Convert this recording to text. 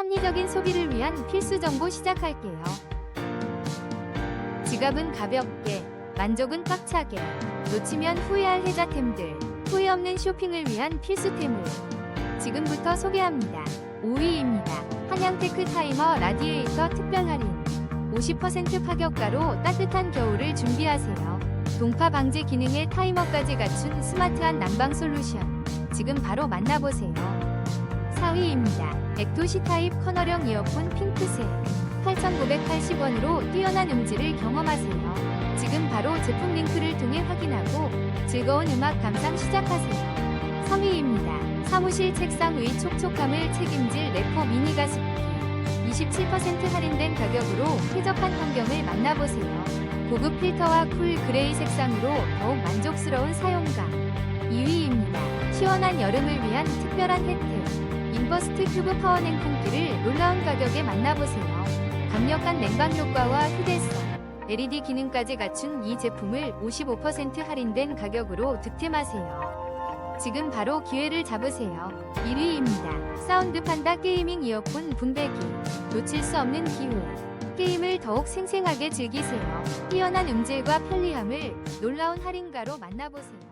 합리적인 소비를 위한 필수 정보 시작할게요. 지갑은 가볍게, 만족은 꽉차게, 놓치면 후회할 혜자템들, 후회 없는 쇼핑을 위한 필수템을 지금부터 소개합니다. 5위입니다. 한양테크 타이머 라디에이터 특별 할인 50% 파격가로 따뜻한 겨울을 준비하세요. 동파 방지 기능의 타이머까지 갖춘 스마트한 난방 솔루션. 지금 바로 만나보세요. 4위입니다. 액토시 타입 커널형 이어폰 핑크색. 8,980원으로 뛰어난 음질을 경험하세요. 지금 바로 제품 링크를 통해 확인하고 즐거운 음악 감상 시작하세요. 3위입니다. 사무실 책상 위 촉촉함을 책임질 레포 미니 가습기. 27% 할인된 가격으로 쾌적한 환경을 만나보세요. 고급 필터와 쿨 그레이 색상으로 더욱 만족스러운 사용감. 2위입니다. 시원한 여름을 위한 특별한 혜택. 인버스트 큐브 파워 냉풍기를 놀라운 가격에 만나보세요. 강력한 냉방 효과와 휴대성, LED 기능까지 갖춘 이 제품을 55% 할인된 가격으로 득템하세요. 지금 바로 기회를 잡으세요. 1위입니다. 사운드 판다 게이밍 이어폰 분배기. 놓칠 수 없는 기회. 게임을 더욱 생생하게 즐기세요. 뛰어난 음질과 편리함을 놀라운 할인가로 만나보세요.